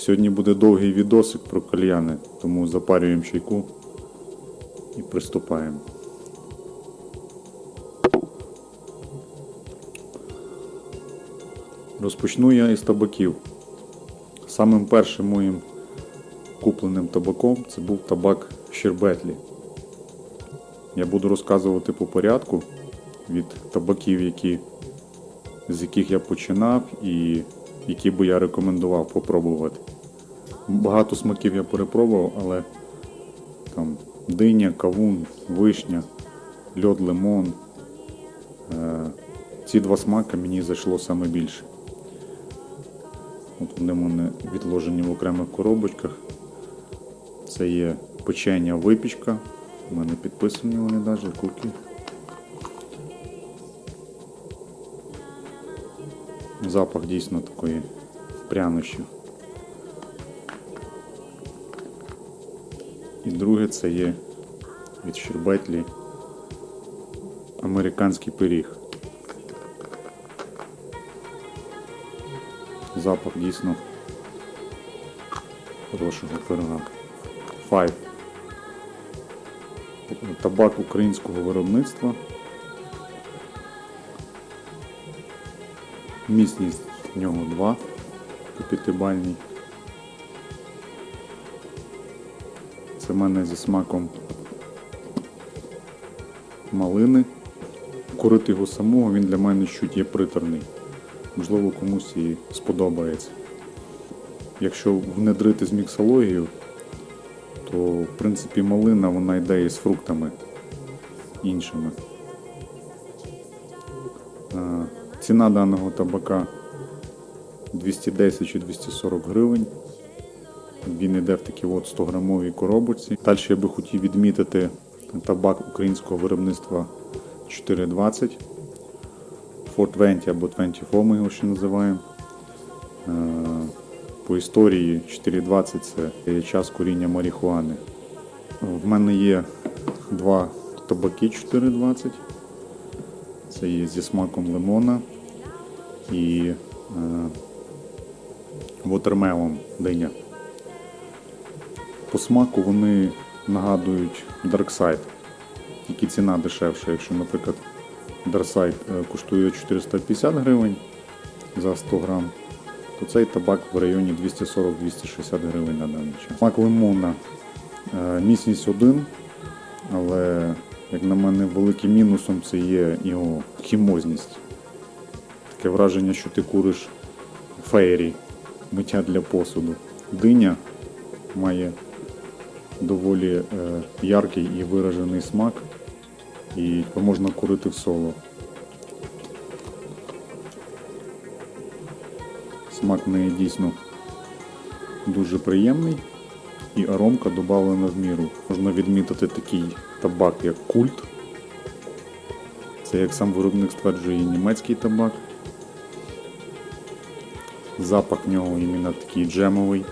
Сьогодні буде довгий відосик про кальяни, тому запарюємо чайку і приступаємо. Розпочну я із табаків. Самим першим моїм купленим табаком це був табак Щербетлі. Я буду розказувати по порядку від табаків, які, з яких я починав і які би я рекомендував попробувати. Багато смаків я перепробував, але там диня, кавун, вишня, льод, лимон. Е, ці два смаки мені зайшло саме більше. От вони в мене відложені в окремих коробочках. Це є печення випічка. У мене підписані вони навіть куки. Запах дійсно такої прянощів. І друге це є від Щербетлі американський пиріг. Запах дійсно хорошого пирога. Five. Табак українського виробництва. Міцність в нього 2 по п'ятибальній. Це в мене зі смаком малини. Курити його самого, він для мене чуть є приторний. Можливо, комусь і сподобається. Якщо внедрити з міксологією, то в принципі малина вона йде із фруктами іншими. Ціна даного табака 210 чи 240 гривень. Він йде в такій от 100 грамовій коробочці. Далі я би хотів відмітити табак українського виробництва 420. 420 або 24 ми його ще називаємо. Е, По історії 420 це час коріння марихуани. В мене є два табаки 420. Це є зі смаком лимона і вотермелом диня. По смаку вони нагадують Dark Side, тільки ціна дешевша. Якщо, наприклад, Dark Side е, коштує 450 гривень за 100 грам, то цей табак в районі 240-260 гривень на даний час. Смак лимона е, міцність 1, але, як на мене, великим мінусом це є його хімозність. Таке враження, що ти куриш феєрі, миття для посуду. Диня має доволі е, яркий і виражений смак, і можна курити в соло. Смак неї дійсно дуже приємний і аромка додавлена в міру. Можна відмітити такий табак, як культ. Це, як сам виробник стверджує, німецький табак. Запах в нього іменно такий джемовий.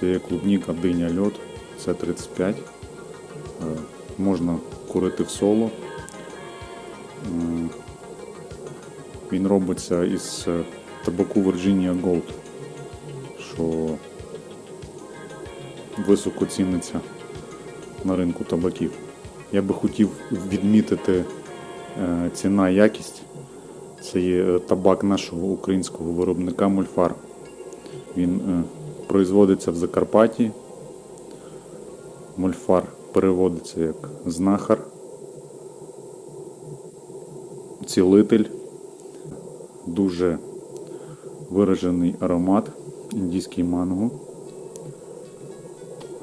Це є клубніка, диня, льод, це 35. Е, Можна курити в соло. Він робиться із е, табаку Virginia Gold, що високо ціниться на ринку табаків. Я би хотів відмітити е, ціна якість. Це є е, табак нашого українського виробника Мольфар. Він е, производиться в Закарпатті. Мольфар переводиться як знахар, цілитель, дуже виражений аромат, індійський манго.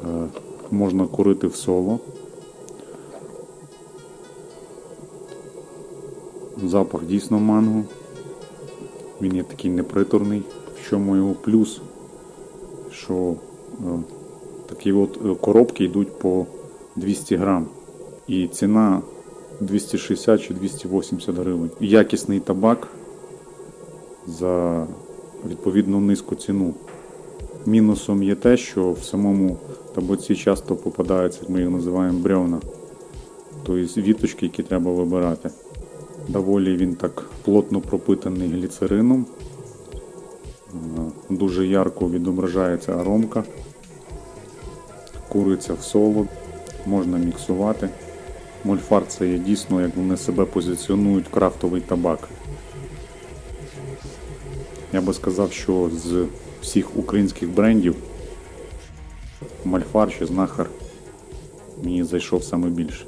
Е, Можна курити в соло. Запах дійсно манго. Він є такий неприторний. В чому його плюс, що е, такі от е, коробки йдуть по 200 грам. І ціна 260 чи 280 гривень. Якісний табак за відповідно низьку ціну. Мінусом є те, що в самому табаці часто попадаються, як ми їх називаємо, бревна. Тобто віточки, які треба вибирати. Доволі він так плотно пропитаний гліцерином. Е, дуже ярко відображається аромка. Куриця в солод, можна міксувати. Мольфар це є дійсно, як вони себе позиціонують, крафтовий табак. Я би сказав, що з всіх українських брендів Мальфар чи знахар мені зайшов саме більше.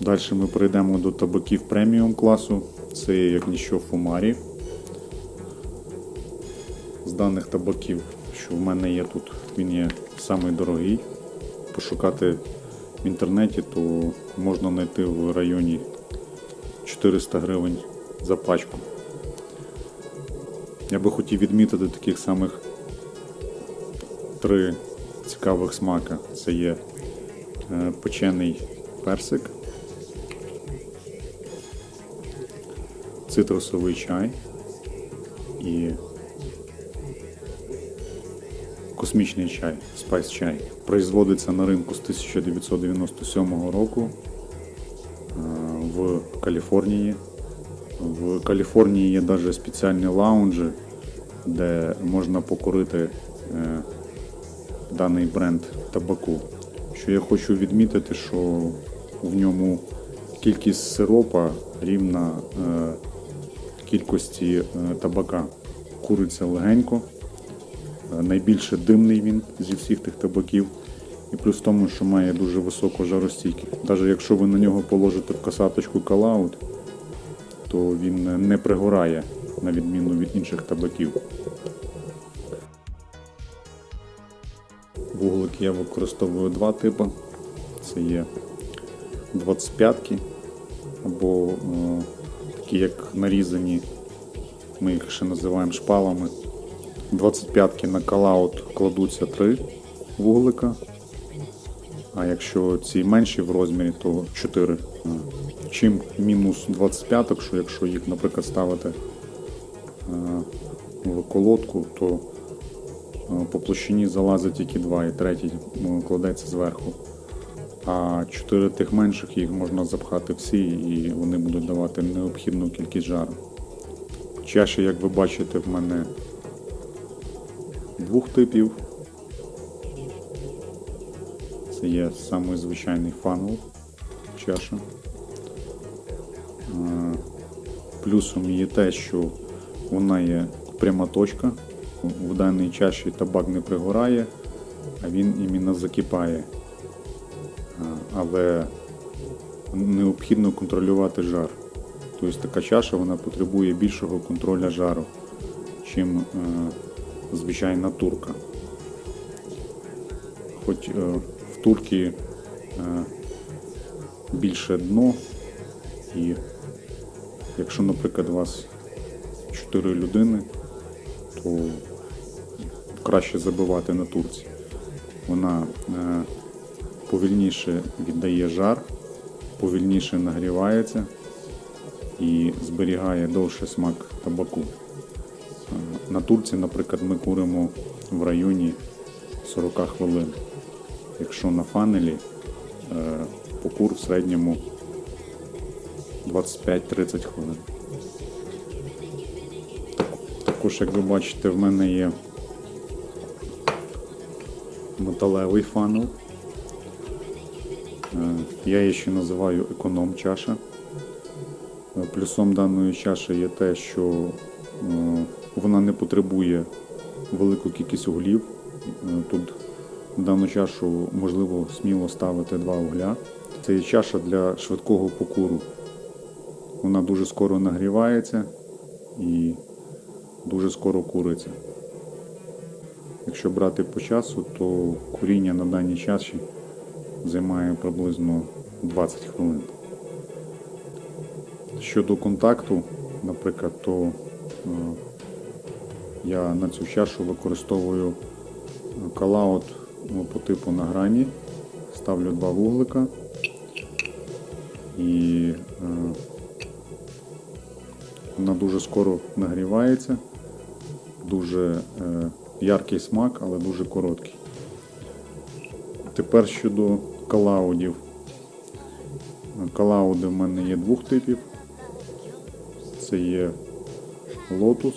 Далі ми перейдемо до табаків преміум класу. Це є як ніщо Фумарі. З даних табаків, що в мене є тут, він є самий дорогий. Пошукати в інтернеті, то можна знайти в районі 400 гривень за пачку. Я би хотів відмітити таких самих три цікавих смака. Це є е, печений персик, цитрусовий чай і космічний чай, спайс чай. Производиться на ринку з 1997 року е, в Каліфорнії. В Каліфорнії є навіть спеціальні лаунжі, де можна покорити е, даний бренд табаку. Що я хочу відмітити, що в ньому кількість сиропа рівна е, кількості е, табака. Куриться легенько, е, найбільше димний він зі всіх тих табаків. І плюс в тому, що має дуже високу жаростійкість. Навіть якщо ви на нього положите в касаточку калаут, то він не пригорає на відміну від інших табаків. Вуглики я використовую два типи. Це є 25-ки або е, такі як нарізані, ми їх ще називаємо шпалами. 25-ки на калаут кладуться 3 вуглика, а якщо ці менші в розмірі, то 4. Чим мінус 25, що якщо їх, наприклад, ставити в колодку, то по площині залазить тільки 2 і третій кладеться зверху. А 4 тих менших їх можна запхати всі і вони будуть давати необхідну кількість жару. Чаші, як ви бачите, в мене двох типів. Це є самий звичайний фанул чаша. Плюсом є те, що вона є пряма точка. В даній чаші табак не пригорає, а він іменно закипає. Але необхідно контролювати жар. Тобто така чаша вона потребує більшого контролю жару, чим е, звичайна турка. Хоч е, в турці е, більше дно, і якщо, наприклад, у вас 4 людини, то краще забивати на турці. Вона повільніше віддає жар, повільніше нагрівається і зберігає довше смак табаку. Е, На турці, наприклад, ми куримо в районі 40 хвилин. Якщо на фанелі е, покур в середньому 25-30 хвилин. Також, як ви бачите, в мене є металевий фанел. Е, Я її ще називаю економ чаша. Е, Плюсом даної чаші є те, що е, вона не потребує велику кількість углів. Тут в дану чашу можливо сміло ставити два угля. Це є чаша для швидкого покуру. Вона дуже скоро нагрівається і дуже скоро куриться. Якщо брати по часу, то куріння на даній чаші займає приблизно 20 хвилин. Щодо контакту, наприклад, то е, я на цю чашу використовую калаут ну, по типу на грані, ставлю два вуглика і е, вона дуже скоро нагрівається, дуже е, яркий смак, але дуже короткий. Тепер щодо калаудів. Калауди в мене є двох типів. це є лотус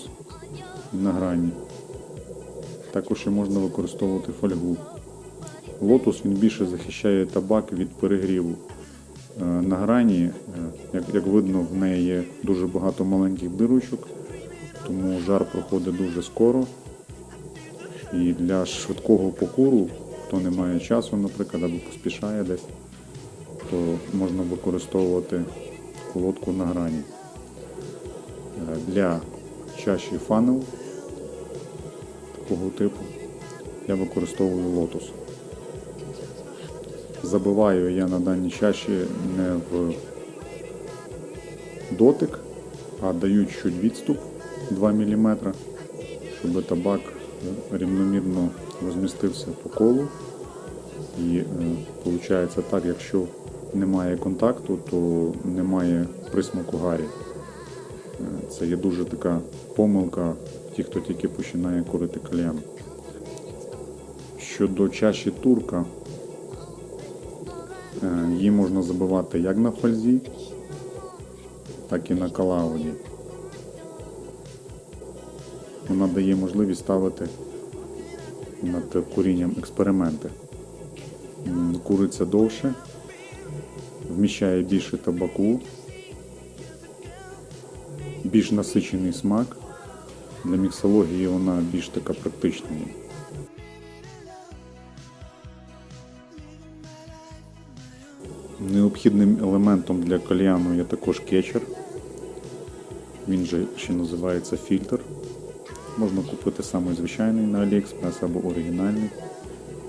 на грані. Також ще можна використовувати фольгу. Лотус він більше захищає табак від перегріву. Е, На грані, е, як, як видно, в неї є дуже багато маленьких дирочок, тому жар проходить дуже скоро. І для швидкого покуру, хто не має часу, наприклад, або поспішає десь, то можна використовувати колодку на грані. Е, Для чаші фанел такого типу я використовую лотос. Забиваю я на даній чаші не в дотик, а даю чуть відступ 2 мм, щоб табак рівномірно розмістився по колу. І виходить так, якщо немає контакту, то немає присмаку гарі. Е, Це є дуже така помилка ті, хто тільки починає курити кальян. Щодо чаші турка, е, її можна забивати як на фользі, так і на калауді. Вона дає можливість ставити над курінням експерименти. Куриться довше, вміщає більше табаку, більш насичений смак. Для міксології вона більш така практична. Необхідним елементом для кальяну є також кетчер. Він же ще називається фільтр. Можна купити саме звичайний на AliExpress або оригінальний.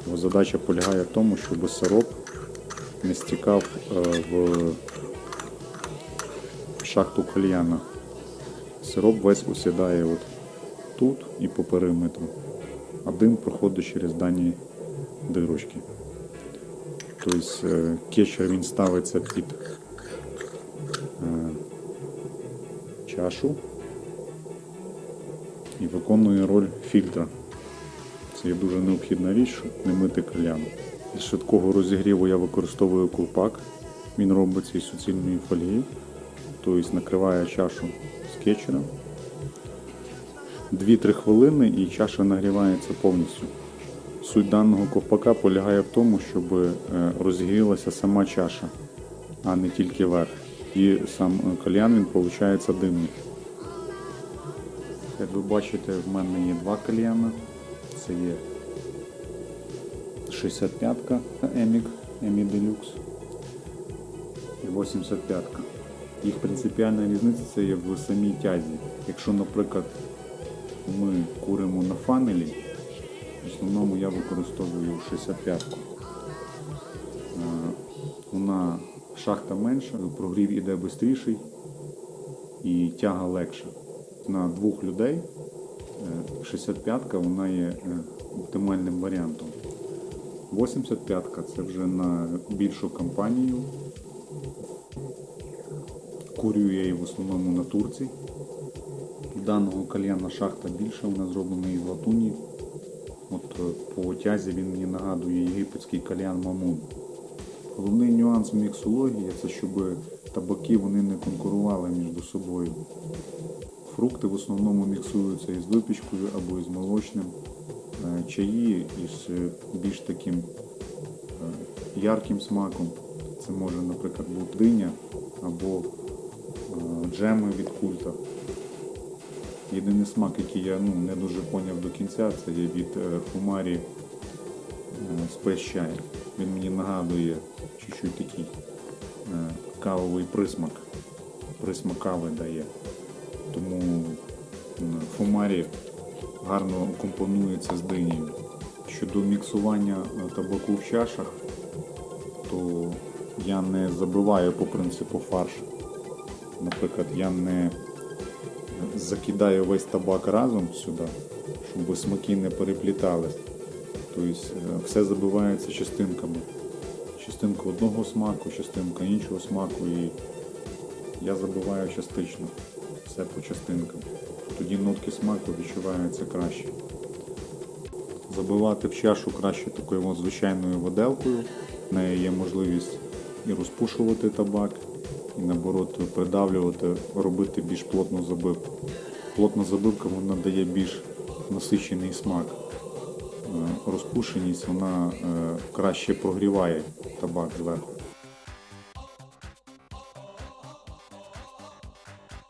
Його задача полягає в тому, щоб сироп не стікав е, в шахту кальяна. Сироп весь усідає от тут і по периметру, а дим проходить через дані дирочки. Тобто е, кетчер він ставиться під е, чашу і виконує роль фільтра. Це є дуже необхідна річ, щоб не мити кальян. Для швидкого розігріву я використовую ковпак. Він робиться із суцільної фольги, тобто накриває чашу з кетчером. 2-3 хвилини і чаша нагрівається повністю. Суть даного ковпака полягає в тому, щоб е, розігрілася сама чаша, а не тільки верх. І сам е, кальян він виходить димний. Як ви бачите, в мене є два кальяна. Це є 65-ка Емік, Емі Deluxe і 85-ка. Їх принципіальна різниця це є в самій тязі. Якщо, наприклад, ми куримо на фанелі, в основному я використовую 65-ку. Е, Вона шахта менша, прогрів іде швидший і тяга легша. На двох людей е, 65-ка вона є е, оптимальним варіантом. 85-ка це вже на більшу компанію. Курю я її в основному на турці. Даного кальяна шахта більша, вона зроблена із латуні. От е, по тязі він мені нагадує єгипетський кальян Мамун. Головний нюанс міксології це щоб табаки вони не конкурували між собою. Фрукти в основному міксуються із випічкою або із молочним. Е, Чаї із е, більш таким е, ярким смаком. Це може, наприклад, бути диня або джеми від культа. Єдиний смак, який я ну, не дуже поняв до кінця, це є від Фумарі Спес чай. Він мені нагадує чуть-чуть такий кавовий присмак. Присмак кави дає. Тому гарно компонується з динією. Щодо міксування е, табаку в чашах, то я не забиваю по принципу фарш. Наприклад, я не закидаю весь табак разом сюди, щоб смаки не переплітались. Тобто е, все забивається частинками. Частинка одного смаку, частинка іншого смаку і я забиваю частично. Все по частинкам. Тоді нотки смаку відчуваються краще. Забивати в чашу краще такою звичайною воделкою. В неї є можливість і розпушувати табак, і наоборот придавлювати, робити більш плотну забивку. Плотна забивка вона дає більш насичений смак. Е, Розпушеність вона е, краще прогріває табак зверху.